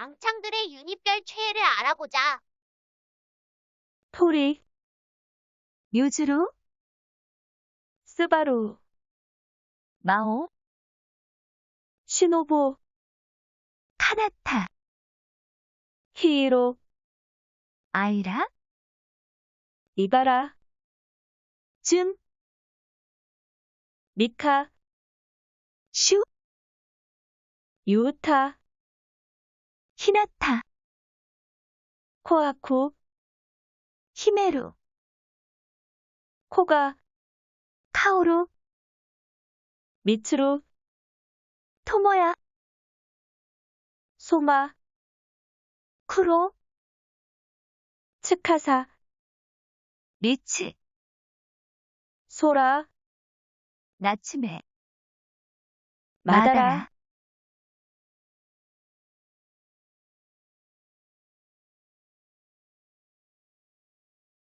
앙창들의 유닛별 최애를 알아보자. 토리, 유즈루, 스바루, 마오, 시노부, 카나타, 히이로, 아이라, 이바라, 준, 미카, 슈, 유타, 히나타, 코아쿠, 히메루, 코가, 카오루, 미츠루, 토모야, 소마, 쿠로, 츠카사, 리츠, 소라, 나츠메, 마다라,